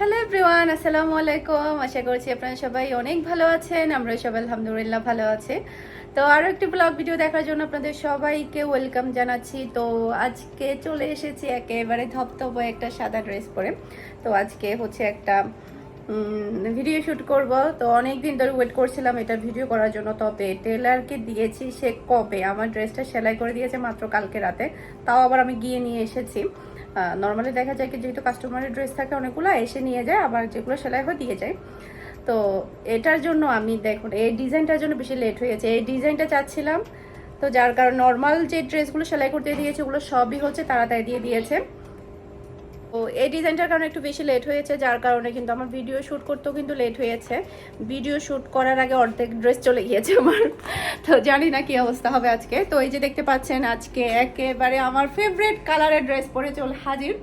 Hello everyone আসসালামু আলাইকুম আশা করছি আপনারা সবাই অনেক ভালো আছেন। আমরা সবাই আলহামদুলিল্লাহ ভালো আছি। তো আরও একটি ব্লগ ভিডিও দেখার জন্য আপনাদের সবাইকে ওয়েলকাম জানাচ্ছি। তো আজকে চলে এসেছি একেবারে ধপধপ একটা সাদা ড্রেস পরে। তো আজকে হচ্ছে একটা ভিডিও শ্যুট করব। তো অনেক দিন ধরে ওয়েট করছিলাম এটা ভিডিও করার জন্য। তবে টেলারকে দিয়েছি সে কবে? আমার ড্রেসটা সেলাই করে দিয়েছে মাত্র কালকে রাতে। তাও আবার আমি গিয়ে নিয়ে এসেছি। নর্মালি দেখা যায় কি যেহেতু কাস্টমারের ড্রেস থাকে অনেকগুলো, এসে নিয়ে যায়, আবার যেগুলো সেলাই হয় দিয়ে যায়। তো এটার জন্য আমি দেখুন, এই ডিজাইনটার জন্য বেশি লেট হয়েছে এই ডিজাইনটা চাচ্ছিলাম, তো যার কারণ নর্মাল যে ড্রেসগুলো সেলাই করতে দিয়েছে, ওগুলো সবই হচ্ছে তাড়াতাড়ি দিয়ে দিয়েছে। তো এই ডিজাইনটার কারণে একটু বেশি লেট হয়েছে, যার কারণে কিন্তু আমার ভিডিও শ্যুট করতেও কিন্তু লেট হয়েছে। ভিডিও শ্যুট করার আগে অর্ধেক ড্রেস চলে গিয়েছে আমার। তো জানি না কি অবস্থা হবে আজকে। তো এই যে দেখতে পাচ্ছেন, আজকে একেবারে আমার ফেভারিট কালারের ড্রেস পরে চলে হাজির।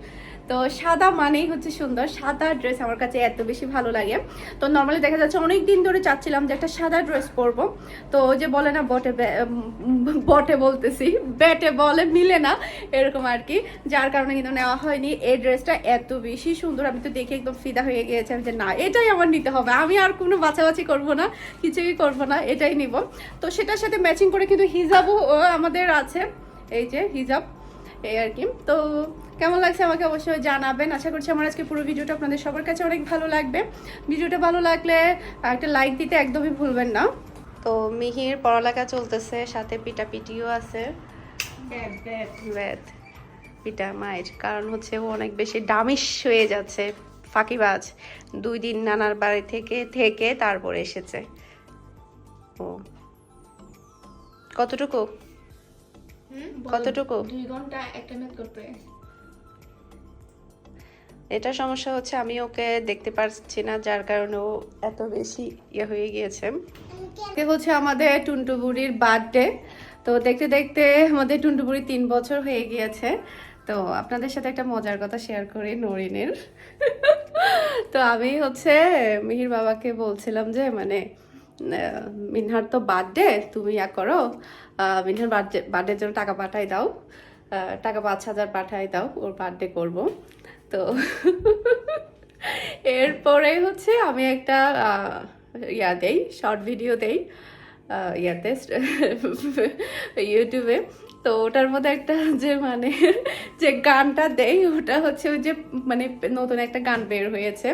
তো সাদা মানেই হচ্ছে সুন্দর। সাদা ড্রেস আমার কাছে এত বেশি ভালো লাগে। তো নর্মালি দেখা যাচ্ছে অনেক দিন ধরে চাচ্ছিলাম যে একটা সাদা ড্রেস পরবো। তো ওই যে বলে না, বটে বটে বলতেছি, ব্যাটে বলে মিলে না, এরকম আর কি যার কারণে কিন্তু নেওয়া হয়নি। এই ড্রেসটা এত বেশি সুন্দর, আমি তো দেখে একদম ফিদা হয়ে গিয়েছিলাম যে না, এটাই আমার নিতে হবে। আমি আর কোনো বাছাবাছি করব না, কিছুই করব না, এটাই নিব। তো সেটার সাথে ম্যাচিং করে কিন্তু হিজাবও আমাদের আছে। এই যে হিজাব। এই আর কি। তো কেমন লাগছে আমাকে অবশ্যই জানাবেন। আশা করছি আমার আজকে পুরো ভিডিওটা আপনাদের সবার কাছে অনেক ভালো লাগবে। ভিডিওটা ভালো লাগলে একটা লাইক দিতে একদমই ভুলবেন না। তো মিহির পড়ালেখা চলতেছে সাথে পিটাপিটিও আছে। পিটা মায়ের কারণ হচ্ছে ও অনেক বেশি ডামিশ হয়ে যাচ্ছে ফাঁকিবাজ। দুই দিন নানার বাড়ি থেকে থেকে তারপরে এসেছে। ও। কতটুকু? কতটুকু? দুই ঘণ্টা একটা ম্যাথ করতে এটা সমস্যা হচ্ছে আমি ওকে দেখতে পারছি না যার কারণে ও এত বেশি ইয়ে হয়ে গিয়েছে। আজকে হচ্ছে আমাদের টুনটুবুরির বার্থডে তো দেখতে দেখতে আমাদের টুনটু বুড়ি তিন বছর হয়ে গিয়েছে। তো আপনাদের সাথে একটা মজার কথা শেয়ার করি নরিনের। তো আমি হচ্ছে মিহির বাবাকে বলছিলাম যে মানে মিনহার তো বার্থডে তুমি ইয়া করো মিনহার বার্থডে বার্থডের জন্য টাকা পাঠাই দাও টাকা পাঁচ হাজার পাঠাই দাও, ওর বার্থডে করব। তো এরপরে হচ্ছে আমি একটা ইয়া দেই শর্ট ভিডিও দেই ইয়াতে ইউটিউবে তো ওটার মধ্যে একটা যে মানে যে গানটা দেয় ওটা হচ্ছে ওই যে মানে নতুন একটা গান বের হয়েছে।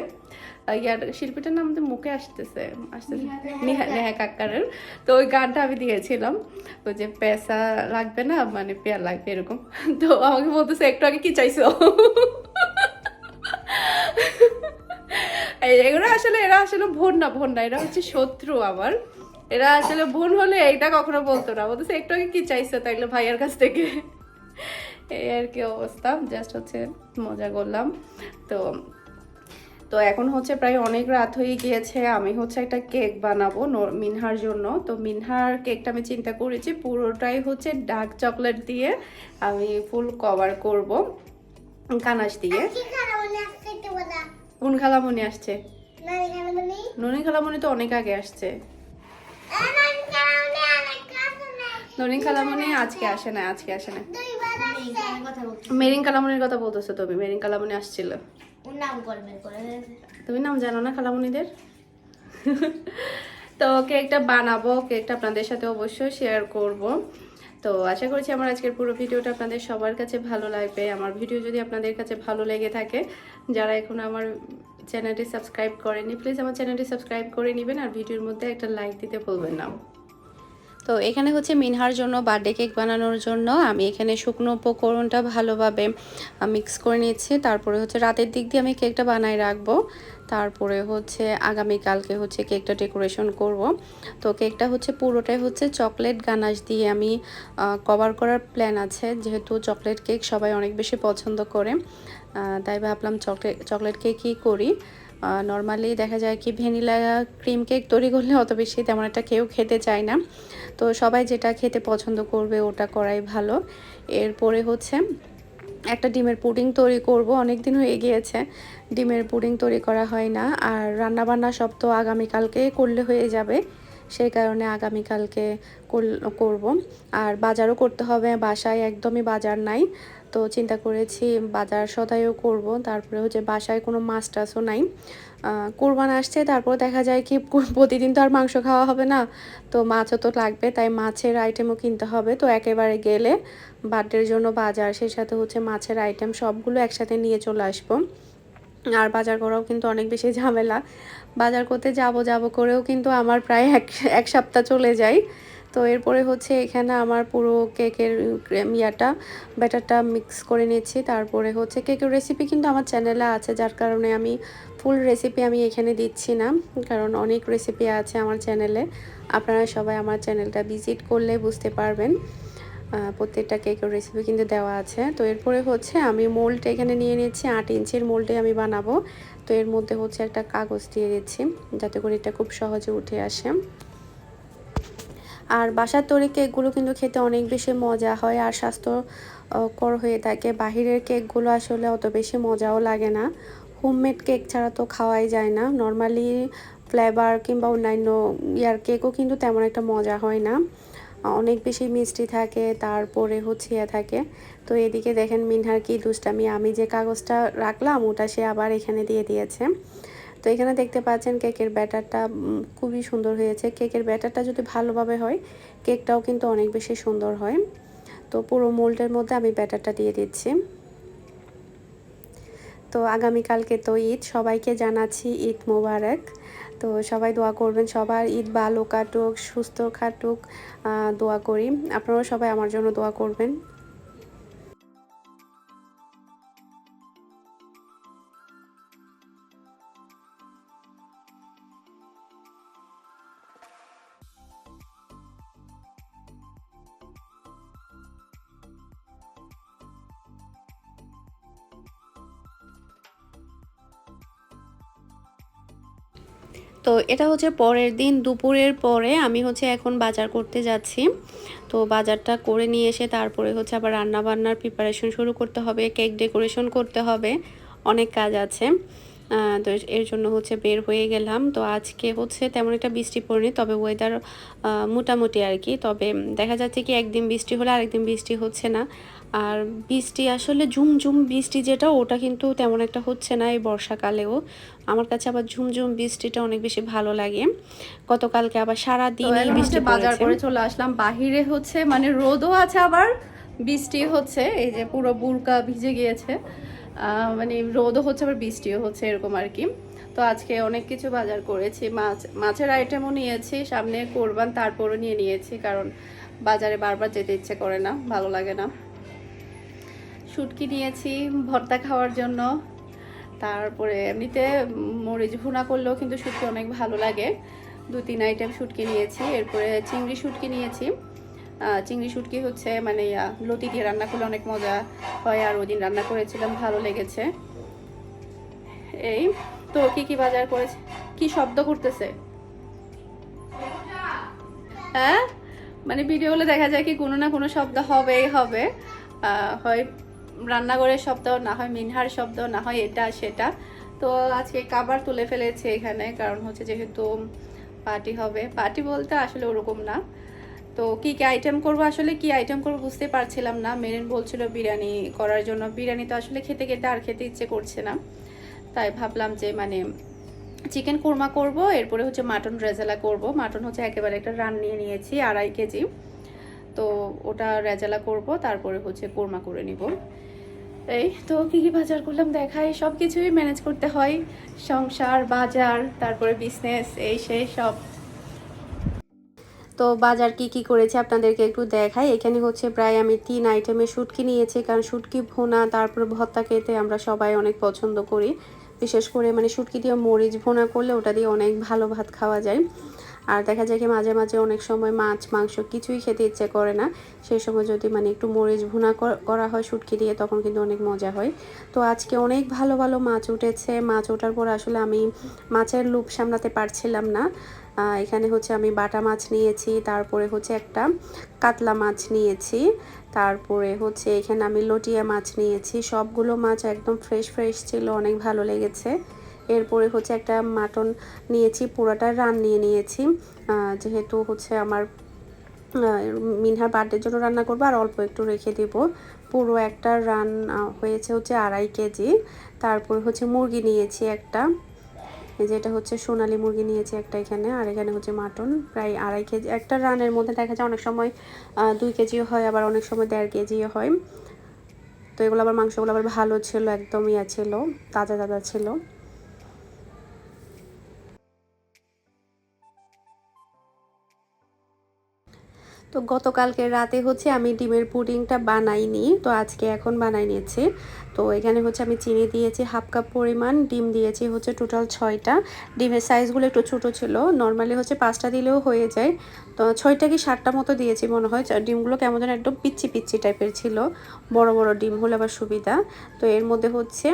ইয়ার শিল্পীটার নাম তো মুখে আসতেছে আসতেছে নেহা নেহা কাক্কারের। তো ওই গানটা আমি দিয়েছিলাম। ওই যে পেসা লাগবে না মানে পেয়ার লাগবে এরকম। তো আমাকে বলতেছে একটু আগে কি চাইছো? এগুলো আসলে এরা আসলে বোন না বোন না এরা হচ্ছে শত্রু আমার। এরা আসলে বোন হলে এইটা কখনো বলতো না। বলতেছে একটু আগে কি চাইছো তাইলে ভাইয়ার কাছ থেকে? এই আর কি অবস্থা। জাস্ট হচ্ছে মজা করলাম। তো তো এখন হচ্ছে প্রায় অনেক রাত হয়ে গিয়েছে। আমি হচ্ছে একটা কেক বানাবো মিনহার জন্য। তো মিনহার কেকটা আমি চিন্তা করেছি পুরোটাই হচ্ছে ডার্ক চকলেট দিয়ে আমি ফুল কভার করব কানাশ দিয়ে। কোন খালামণি আসছে ননি খালামণি তো অনেক আগে আসছে। ননি খালামণি আজকে আসে না আজকে আসে না। মেরিন কালামনির কথা বলতেছো তুমি মেরিন কালামনি আসছিল। তুমি নাম জানো না খালামনিদের তো কেকটা বানাবো কেকটা আপনাদের সাথে অবশ্যই শেয়ার করব। তো আশা করছি আমার আজকের পুরো ভিডিওটা আপনাদের সবার কাছে ভালো লাগবে। আমার ভিডিও যদি আপনাদের কাছে ভালো লেগে থাকে যারা এখন আমার চ্যানেলটি সাবস্ক্রাইব করেনি প্লিজ আমার চ্যানেলটি সাবস্ক্রাইব করে নেবেন আর ভিডিওর মধ্যে একটা লাইক দিতে ভুলবেন না। তো এখানে হচ্ছে মিনহার জন্য বার্থডে কেক বানানোর জন্য আমি এখানে শুকনো উপকরণটা ভালোভাবে মিক্স করে নিয়েছি। তারপরে হচ্ছে রাতের দিক দিয়ে আমি কেকটা বানাই রাখব। তারপরে হচ্ছে আগামীকালকে হচ্ছে কেকটা ডেকোরেশন করব। তো কেকটা হচ্ছে পুরোটাই হচ্ছে চকলেট গানাশ দিয়ে আমি কভার করার প্ল্যান আছে। যেহেতু চকলেট কেক সবাই অনেক বেশি পছন্দ করে। তাই ভাবলাম চকলেট চকলেট কেক কী করি? নর্মালি দেখা যায় কি ভ্যানিলা ক্রিম কেক তৈরি করলে অত বেশি তেমন একটা কেউ খেতে চায় না। তো সবাই যেটা খেতে পছন্দ করবে ওটা করাই ভালো। এরপরে হচ্ছে একটা ডিমের পুডিং তৈরি করব অনেক দিন হয়ে গিয়েছে ডিমের পুডিং তৈরি করা হয় না, আর রান্না বান্না সব তো আগামীকালকে করলে হয়ে যাবে। সেই কারণে আগামীকালকে করব। আর বাজারও করতে হবে, বাসায় একদমই বাজার নাই। তো চিন্তা করেছি বাজার সদাইও করব, তারপরে হচ্ছে বাসায় কোনো মাছ টাছও নাই। কোরবান আসছে, তারপর দেখা যায় কি প্রতিদিন তো আর মাংস খাওয়া হবে না। তো মাছও তো লাগবে, তাই মাছের আইটেমও কিনতে হবে। তো একেবারে গেলে বার্থডের জন্য বাজার, সেই সাথে হচ্ছে মাছের আইটেম সবগুলো একসাথে নিয়ে চলে আসব। আর বাজার করাও কিন্তু অনেক বেশি ঝামেলা। বাজার করতে যাব যাব করেও কিন্তু আমার প্রায় এক এক সপ্তাহ চলে যায়। তো এরপরে হচ্ছে এখানে আমার পুরো কেকের ইয়াটা, ব্যাটারটা মিক্স করে নিচ্ছি। তারপরে হচ্ছে কেকের রেসিপি কিন্তু আমার চ্যানেলে আছে, যার কারণে আমি ফুল রেসিপি আমি এখানে দিচ্ছি না। কারণ অনেক রেসিপি আছে আমার চ্যানেলে আপনারা সবাই আমার চ্যানেলটা ভিজিট করলে বুঝতে পারবেন। প্রত্যেকটা কেকের রেসিপি কিন্তু দেওয়া আছে। তো এরপরে হচ্ছে আমি মোল্ড এখানে নিয়ে নিচ্ছি। আট ইঞ্চির মোল্ডে আমি বানাবো। তো এর মধ্যে হচ্ছে একটা কাগজ দিয়ে দিচ্ছি, যাতে করে এটা খুব সহজে উঠে আসে। আর বাসার তৈরি কেকগুলো কিন্তু খেতে অনেক বেশি মজা হয় আর স্বাস্থ্যকর হয়ে থাকে। বাহিরের কেকগুলো আসলে অত বেশি মজাও লাগে না। হোমমেড কেক ছাড়া তো খাওয়াই যায় না। নর্মালি ফ্লেভার কিংবা অন্যান্য ইয়ার কেকও কিন্তু তেমন একটা মজা হয় না। অনেক বেশি মিষ্টি থাকে, তারপরে হচ্ছে ইয়ে থাকে তো এদিকে দেখেন মিনহার কি দুষ্টামি। আমি যে কাগজটা রাখলাম, ওটা সে আবার এখানে দিয়ে দিয়েছে। তো এখানে দেখতে পাচ্ছেন কেকের ব্যাটারটা খুবই সুন্দর হয়েছে। কেকের ব্যাটারটা যদি ভালোভাবে হয়, কেকটাও কিন্তু অনেক বেশি সুন্দর হয়। তো পুরো মোল্ডের মধ্যে আমি ব্যাটারটা দিয়ে দিচ্ছি। তো আগামীকালকে তো ঈদ, সবাইকে জানাচ্ছি ঈদ মোবারক। তো সবাই দোয়া করবেন, সবার ঈদ ভালো কাটুক, সুস্থ কাটুক দোয়া করি। আপনারাও সবাই আমার জন্য দোয়া করবেন। তো এটা হচ্ছে পরের দিন, দুপুরের পরে আমি হচ্ছে এখন বাজার করতে যাচ্ছি। তো বাজারটা করে নিয়ে এসে তারপরে হচ্ছে আবার রান্না বান্নার প্রিপারেশন শুরু করতে হবে কেক ডেকোরেশন করতে হবে, অনেক কাজ আছে। তো এর জন্য হচ্ছে বের হয়ে গেলাম। তো আজকে হচ্ছে তেমন একটা বৃষ্টি পড়েনি, তবে ওয়েদার মোটামুটি আর কি। তবে দেখা যাচ্ছে কি একদিন বৃষ্টি হলে আরেকদিন বৃষ্টি হচ্ছে না। আর বৃষ্টি আসলে ঝুমঝুম বৃষ্টি যেটা ওটা কিন্তু তেমন একটা হচ্ছে না এই বর্ষাকালেও। আমার কাছে আবার ঝুমঝুম বৃষ্টিটা অনেক বেশি ভালো লাগে। গতকালকে আবার সারা দিন বৃষ্টি বাজার করে চলে আসলাম। বাহিরে হচ্ছে মানে রোদও আছে আবার বৃষ্টি হচ্ছে এই যে পুরো বুরকা ভিজে গিয়েছে। মানে রোদও হচ্ছে আবার বৃষ্টিও হচ্ছে এরকম আর কি। তো আজকে অনেক কিছু বাজার করেছি মাছ মাছের আইটেমও নিয়েছি সামনে কোরবান তারপরও নিয়ে নিয়েছি কারণ বাজারে বারবার যেতে ইচ্ছে করে না ভালো লাগে না। শুটকি নিয়েছি, ভর্তা খাওয়ার জন্য। তারপরে এমনিতে মরিচ ভুনা করলেও কিন্তু শুটকি অনেক ভালো লাগে। দু, তিন আইটেম শুটকি নিয়েছি। এরপরে চিংড়ি শুটকি নিয়েছি। চিংড়ি শুটকি হচ্ছে মানে লতি দিয়ে রান্না করলে অনেক মজা হয় আর ওদিন রান্না করেছিলাম, ভালো লেগেছে। এই, তো কি কি বাজার করেছে? কি শব্দ করতেছে? হ্যাঁ? মানে ভিডিও হলে দেখা যায় কি কোনো না কোনো শব্দ হবেই হবে। হয় রান্নাঘরের শব্দ, না হয় মিনহার শব্দ, না হয় এটা সেটা। তো আজকে কাবার তুলে ফেলেছে এখানে, কারণ হচ্ছে যেহেতু পার্টি হবে। পার্টি বলতে আসলে ওরকম না। তো কি কি আইটেম করব? আসলে কি আইটেম করব বুঝতে পারছিলাম না। মেরিন বলছিল বিরিয়ানি করার জন্য। বিরিয়ানি তো আসলে খেতে খেতে আর খেতে ইচ্ছে করছে না। তাই ভাবলাম যে মানে চিকেন কোরমা করব, এরপরে হচ্ছে মাটন রেজালা করব। মাটন হচ্ছে একেবারে একটা রান নিয়ে নিয়েছি, আড়াই কেজি। তো ওটা রেজালা করব, তারপরে হচ্ছে কোরমা করে নিব। এই তো কি কি বাজার করলাম দেখাই সব কিছুই ম্যানেজ করতে হয়। সংসার, বাজার, তারপরে বিজনেস এই সেই সব। তো বাজার কি কি করেছি আপনাদেরকে একটু দেখাই। এখানে হচ্ছে প্রায় আমি তিন আইটেমে শুটকি নিয়েছি, কারণ শুটকি, ভোনা, তারপরে ভর্তা খেতে আমরা সবাই অনেক পছন্দ করি। বিশেষ করে মানে শুটকি দিয়ে মরিচ ভোনা করলে ওটা দিয়ে অনেক ভালো ভাত খাওয়া যায়। আর দেখা যায় কি মাঝে মাঝে অনেক সময় মাছ, মাংস কিছুই খেতে ইচ্ছে করে না। সেই সময় যদি মানে একটু মরিচ ভুনা করা হয়, শুটকি দিয়ে, তখন কিন্তু অনেক মজা হয়। তো আজকে অনেক ভালো ভালো মাছ উঠেছে। মাছ ওঠার পর আসলে আমি মাছের লুপ সামলাতে পারছিলাম না। এখানে হচ্ছে আমি বাটা মাছ নিয়েছি, তারপরে হচ্ছে একটা কাতলা মাছ নিয়েছি, তারপরে হচ্ছে এখানে আমি লটিয়া মাছ নিয়েছি। সবগুলো মাছ একদম ফ্রেশ ফ্রেশ ছিল, অনেক ভালো লেগেছে। এরপরে হচ্ছে একটা মাটন নিয়েছি পুরোটা রান নিয়ে নিয়েছি। যেহেতু হচ্ছে আমার মিনহার বার্থডের জন্য রান্না করব আর অল্প একটু রেখে দিব। পুরো একটা রান হয়েছে হচ্ছে আড়াই কেজি। তারপর হচ্ছে মুরগি নিয়েছি একটা। এই যে এটা হচ্ছে সোনালী মুরগি নিয়েছি একটা এখানে, আর এখানে হচ্ছে মাটন, প্রায় আড়াই কেজি। একটা রানের মধ্যে দেখা যায় অনেক সময় দুই কেজিও হয়, আবার অনেক সময় দেড় কেজিও হয়। তো এগুলো আবার মাংসগুলো আবার ভালো ছিল, একদমই ছিল, তাজা তাজা ছিল। তো গতকালকে রাতে হচ্ছে আমি ডিমের পুডিংটা বানাইনি, তো আজকে এখন বানাই নিয়েছি। তো এখানে হচ্ছে আমি চিনি দিয়েছি হাফ কাপ পরিমাণ, ডিম দিয়েছি হচ্ছে টোটাল ছয়টা। ডিমের সাইজগুলো একটু ছোটো ছিল নর্মালি হচ্ছে পাঁচটা দিলেও হয়ে যায়। তো ছয়টা কি সাতটা মতো দিয়েছি মনে হয় ডিমগুলো কেমন যেন একদম পিচ্ছি পিচ্ছি টাইপের ছিল। বড় বড় ডিম হলে আবার সুবিধা। তো এর মধ্যে হচ্ছে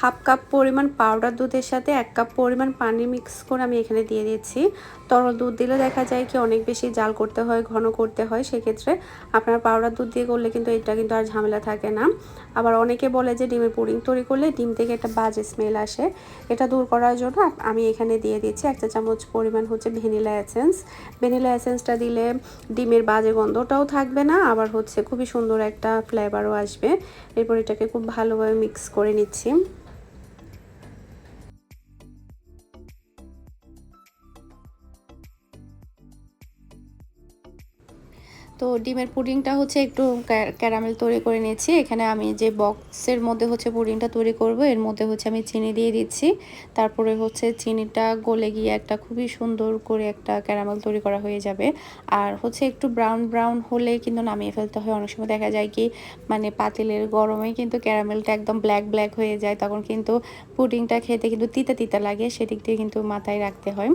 হাফ কাপ পরিমাণ পাউডার দুধের সাথে এক কাপ পরিমাণ পানি মিক্স করে আমি এখানে দিয়ে দিচ্ছি তরল দুধ দিলে দেখা যায় কি অনেক বেশি জাল করতে হয়, ঘন করতে হয় সেক্ষেত্রে আপনারা পাউডার দুধ দিয়ে করলে কিন্তু এটা কিন্তু আর ঝামেলা থাকে না। আবার অনেকে বলে যে ডিমের পুডিং তৈরি করলে ডিম থেকে একটা বাজে স্মেল আসে। এটা দূর করার জন্য আমি এখানে দিয়ে দিচ্ছি এক চা চামচ পরিমাণ হচ্ছে ভ্যানিলা এসেন্স। ভ্যানিলা এসেন্সটা দিলে ডিমের বাজে গন্ধটাও থাকবে না, আবার হচ্ছে খুবই সুন্দর একটা ফ্লেভারও আসবে। এরপর এটাকে খুব ভালোভাবে মিক্স করে নিচ্ছি। তো ডিমের পুডিংটা হচ্ছে একটু ক্যা- ক্যারামেল তৈরি করে নিয়েছি। এখানে আমি যে বক্সের মধ্যে হচ্ছে পুডিংটা তৈরি করব, এর মধ্যে হচ্ছে আমি চিনি দিয়ে দিচ্ছি। তারপরে হচ্ছে চিনিটা গলে গিয়ে একটা খুবই সুন্দর করে একটা ক্যারামেল তৈরি করা হয়ে যাবে। আর হচ্ছে একটু ব্রাউন ব্রাউন হলে কিন্তু নামিয়ে ফেলতে হয়। অনেক সময় দেখা যায় কি মানে পাতিলের গরমে কিন্তু ক্যারামেলটা একদম ব্ল্যাক ব্ল্যাক হয়ে যায়। তখন কিন্তু পুডিংটা খেতে কিন্তু তিতা তিতা লাগে, সেদিক দিয়ে কিন্তু মাথায় রাখতে হয়।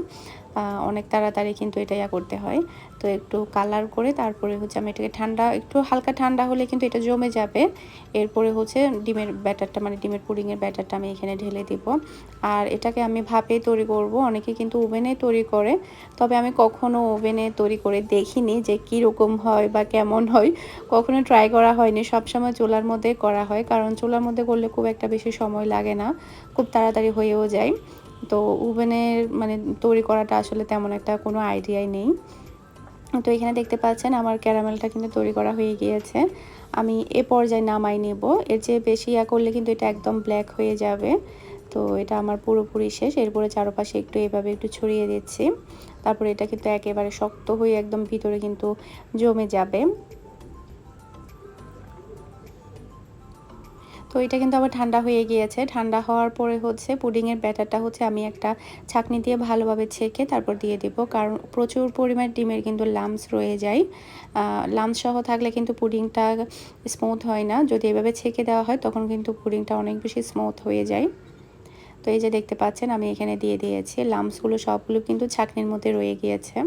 অনেক তাড়াতাড়ি কিন্তু এটা ইয়া করতে হয়। তো একটু কালার করে তারপরে হচ্ছে আমি এটাকে ঠান্ডা, একটু হালকা ঠান্ডা হলে কিন্তু এটা জমে যাবে। এরপরে হচ্ছে ডিমের ব্যাটারটা মানে ডিমের পুডিংয়ের ব্যাটারটা আমি এখানে ঢেলে দিব। আর এটাকে আমি ভাপে তৈরি করব। অনেকে কিন্তু ওভেনে তৈরি করে। তবে আমি কখনো ওভেনে তৈরি করে দেখিনি যে কী রকম হয় বা কেমন হয়। কখনো ট্রাই করা হয়নি। সবসময় চুলার মধ্যে করা হয়। কারণ চুলার মধ্যে করলে খুব একটা বেশি সময় লাগে না। খুব তাড়াতাড়ি হয়েও যায়। তো ওভেনের মানে তৈরি করাটা আসলে তেমন একটা কোনো আইডিয়াই নেই। তো এখানে দেখতে পাচ্ছেন আমার ক্যারামেলটা কিন্তু তৈরি করা হয়ে গিয়েছে। আমি এ পর্যায়ে নামাই নেব। এর চেয়ে বেশি ইয়া করলে কিন্তু এটা একদম ব্ল্যাক হয়ে যাবে। তো এটা আমার পুরোপুরি শেষ। এরপরে চারপাশে একটু এভাবে একটু ছড়িয়ে দিচ্ছি। তারপরে এটা কিন্তু একেবারে শক্ত হয়ে একদম ভিতরে কিন্তু জমে যাবে। তো এটা কিন্তু আবার ঠান্ডা হয়ে গিয়েছে। ঠান্ডা হওয়ার পরে হচ্ছে পুডিংয়ের ব্যাটারটা হচ্ছে আমি একটা ছাঁকনি দিয়ে ভালোভাবে ছেঁকে তারপর দিয়ে দেবো। কারণ প্রচুর পরিমাণ ডিমের কিন্তু লামস রয়ে যায়। লামস সহ থাকলে কিন্তু পুডিংটা স্মুথ হয় না। যদি এভাবে ছেঁকে দেওয়া হয় তখন কিন্তু পুডিংটা অনেক বেশি স্মুথ হয়ে যায়। তো এই যে দেখতে পাচ্ছেন আমি এখানে দিয়ে দিয়েছি। লামসগুলো সবগুলো কিন্তু ছাঁকনির মধ্যে রয়ে গিয়েছে।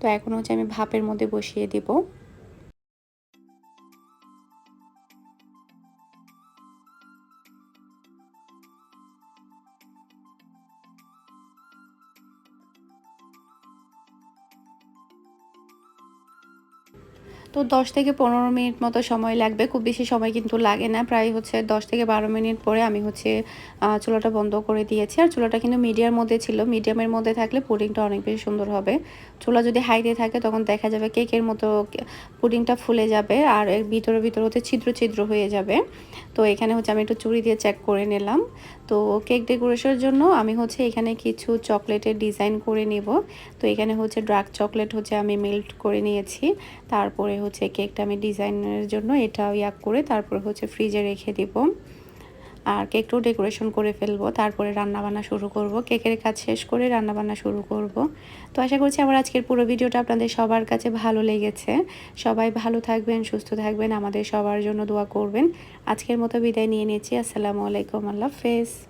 তো এখন হচ্ছে আমি ভাপের মধ্যে বসিয়ে দিব। তো দশ থেকে পনেরো মিনিট মতো সময় লাগবে। খুব বেশি সময় কিন্তু লাগে না। প্রায় হচ্ছে দশ থেকে বারো মিনিট পরে আমি হচ্ছে চুলাটা বন্ধ করে দিয়েছি। আর চুলাটা কিন্তু মিডিয়ার মধ্যে ছিল। মিডিয়ামের মধ্যে থাকলে পুডিংটা অনেক বেশি সুন্দর হবে। চুলা যদি হাইতে থাকে তখন দেখা যাবে কেকের মতো পুডিংটা ফুলে যাবে আর এর ভিতরে ভিতরে হচ্ছে ছিদ্র ছিদ্র হয়ে যাবে। তো এখানে হচ্ছে আমি একটু চুড়ি দিয়ে চেক করে নিলাম। তো কেক ডেকোরেশনের জন্য আমি হচ্ছে এখানে কিছু চকলেটের ডিজাইন করে নেব। তো এখানে হচ্ছে ডার্ক চকলেট হচ্ছে আমি মেল্ট করে নিয়েছি। তারপরে হচ্ছে কেকটা আমি ডিজাইনের জন্য এটা ইয়া করে তারপরে হচ্ছে ফ্রিজে রেখে দিব। আর কেকটাও ডেকোরেশন করে ফেলব। তারপরে রান্নাবান্না শুরু করব। কেকের কাজ শেষ করে রান্নাবান্না শুরু করব। তো আশা করছি আমার আজকের পুরো ভিডিওটা আপনাদের সবার কাছে ভালো লেগেছে। সবাই ভালো থাকবেন, সুস্থ থাকবেন, আমাদের সবার জন্য দোয়া করবেন। আজকের মতো বিদায় নিয়ে নিয়েছি আসসালামু আলাইকুম, আল্লাহ হাফেজ।